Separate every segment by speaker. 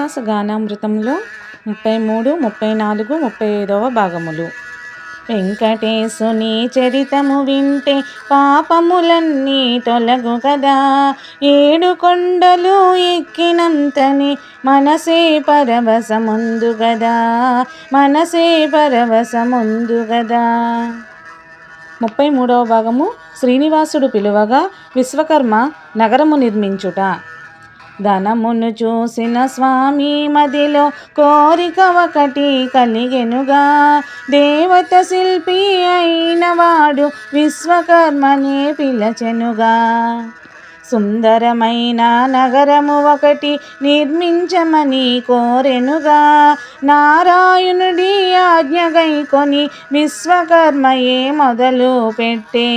Speaker 1: శ్రీనివాస గానామృతంలో ముప్పై మూడు ముప్పై నాలుగు ముప్పై ఐదవ భాగములు. వెంకటేశుని చరితము వింటే పాపములన్నీ తొలగు కదా. ఏడు కొండలు ఎక్కినంతని మనసే పరవశముందు కదా మనసే పరవశముందు కదా ముప్పై మూడవ భాగము శ్రీనివాసుడు పిలువగా విశ్వకర్మ నగరము నిర్మించుట. ధనమును చూసిన స్వామి మదిలో కోరిక ఒకటి కలిగెనుగా. దేవత శిల్పి అయినవాడు విశ్వకర్మనే పిలచెనుగా. సుందరమైన నగరము ఒకటి నిర్మించమని కోరెనుగా. నారాయణుడి ఆజ్ఞగైకొని విశ్వకర్మయే మొదలు పెట్టే.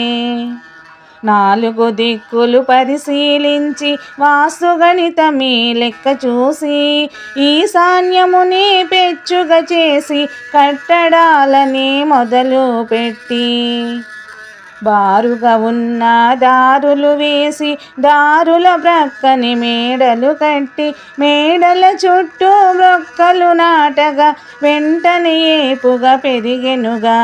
Speaker 1: నాలుగు దిక్కులు పరిశీలించి వాస్తుగణితమే లెక్క చూసి ఈశాన్యముని పెచ్చుగా చేసి కట్టడాలని మొదలు పెట్టి. బారుగా ఉన్న దారులు వేసి దారుల ప్రక్కని మేడలు కట్టి మేడల చుట్టూ మొక్కలు నాటగా వెంటనే ఏపుగా పెరిగెనుగా.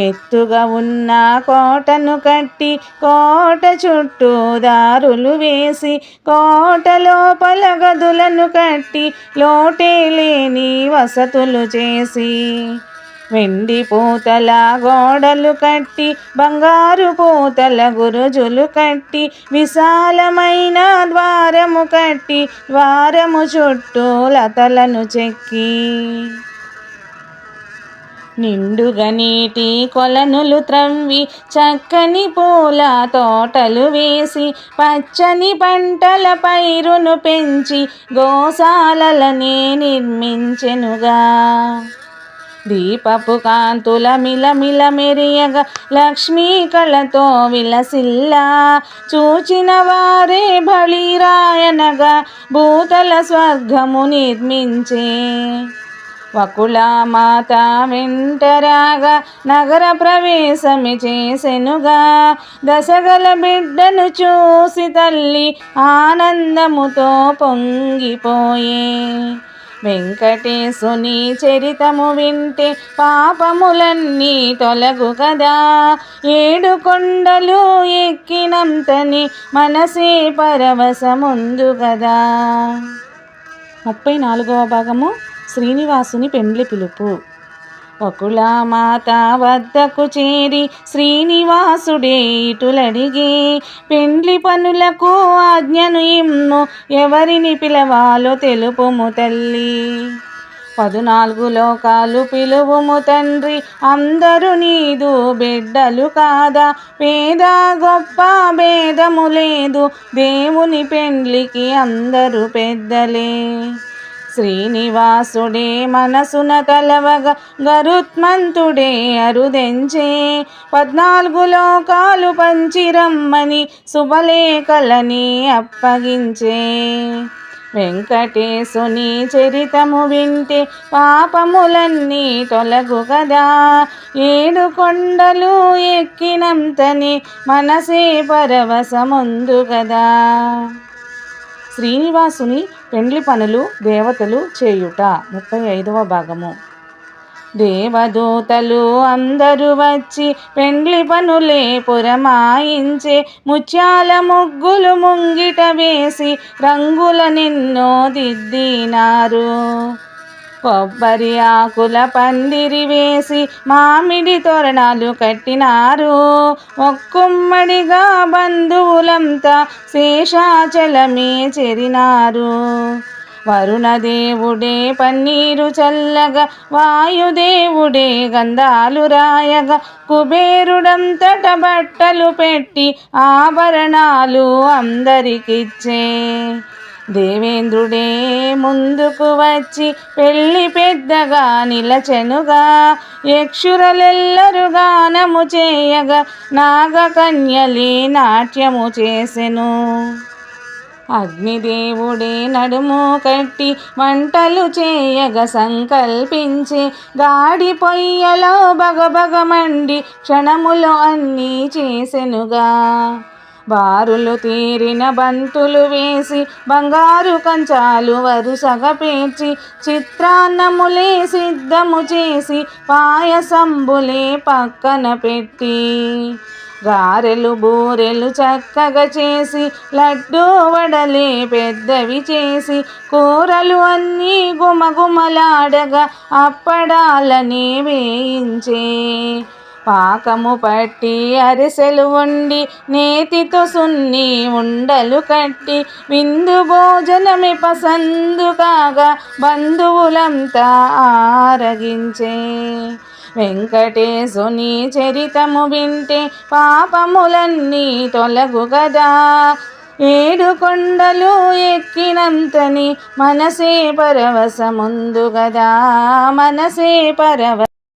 Speaker 1: ఎత్తుగా ఉన్న కోటను కట్టి కోట చుట్టూ దారులు వేసి కోట లోపల గదులను కట్టి లోటే లేని వసతులు చేసి వెండి పూతల గోడలు కట్టి బంగారు పూతల గురుజులు కట్టి విశాలమైన ద్వారము కట్టి ద్వారము చుట్టూ లతలను చెక్కి నిండుగా నీటి కొలనులు త్రవ్వి చక్కని పూల తోటలు వేసి పచ్చని పంటల పైరును పెంచి గోశాలలనే నిర్మించెనుగా. దీపపు కాంతుల మిలమిల మెరియగా లక్ష్మీ కళతో విలసిల్లా. చూచిన వారే బళిరాయనగా భూతల స్వర్గము నిర్మించే వకుళమాత వింటరాగా నగర ప్రవేశమి చేసెనుగా దశగల బిడ్డను చూసి తల్లి ఆనందముతో పొంగిపోయే. వెంకటేశుని చరితము వింటే పాపములన్నీ తొలగు కదా. ఏడు కొండలు ఎక్కినంతని మనసే పరవశముందు కదా. ముప్పై నాలుగవ భాగము. శ్రీనివాసుని పెండ్లి పిలుపు. వకుళమాత వద్దకు చేరి శ్రీనివాసుడే ఇటులడిగి పెండ్లి పనులకు ఆజ్ఞను ఇమ్ను ఎవరిని పిలవాలో తెలుపుము తల్లి. పదునాలుగు లోకాలు పిలువుము తండ్రి అందరూ నీదు బిడ్డలు కాదా. పేద గొప్ప భేదము లేదు దేవుని పెండ్లికి అందరూ పెద్దలే. శ్రీనివాసుడే మనసున తలవగ గరుత్మంతుడే అరుదెంచే పద్నాలుగు లోకాలు పంచిరమ్మని శుభలేఖలని అప్పగించే. వెంకటేశుని చరితము వింటే పాపములన్నీ తొలగు కదా ఏడు కొండలు ఎక్కినంతని మనసే పరవశముందు కదా శ్రీనివాసుని పెండ్లి పనులు దేవతలు చేయుట. ముప్పై ఐదవ భాగము. దేవదూతలు అందరూ వచ్చి పెండ్లి పనులే పురమాయించే ముత్యాల ముగ్గులు ముంగిట వేసి రంగుల నిన్నో దిద్దినారు. కొబ్బరి ఆకుల పందిరి వేసి మామిడి తోరణాలు కట్టినారు. ఒక్కుమ్మడిగా బంధువులంతా శేషాచలమే చెరినారు. వరుణదేవుడే పన్నీరు చల్లగా వాయుదేవుడే గంధాలు రాయగా కుబేరుడంతట బట్టలు పెట్టి ఆభరణాలు అందరికిచ్చే దేవేంద్రుడే ముందుకు వచ్చి పెళ్ళి పెద్దగా నిలచెనుగా యక్షురలెల్లరు గానము చేయగా నాగకన్యలి నాట్యము చేసెను. అగ్నిదేవుడే నడుము కట్టి మంటలు చేయగ సంకల్పించి గాడి పొయ్యలో బగబగమండి క్షణములో అన్నీ చేసెనుగా. బారులు తీరిన బంతులు వేసి బంగారు కంచాలు వరుసగా పేర్చి చిత్రాన్నములే సిద్ధము చేసి పాయసంబులే పక్కన పెట్టి గారెలు బూరెలు చక్కగా చేసి లడ్డు వడలే పెద్దవి చేసి కూరలు అన్నీ గుమగుమలాడగా అప్పడాలని వేయించే పాకము పట్టి అరిసెలు వండి నేతితో సున్ని ఉండలు కట్టి విందు భోజనమి పసందు కాగా బంధువులంతా ఆరగించే. వెంకటేశుని చరితము వింటే పాపములన్నీ తొలగు కదా ఏడు కొండలు ఎక్కినంతని మనసే పరవశముందు గదా. మనసే పరవ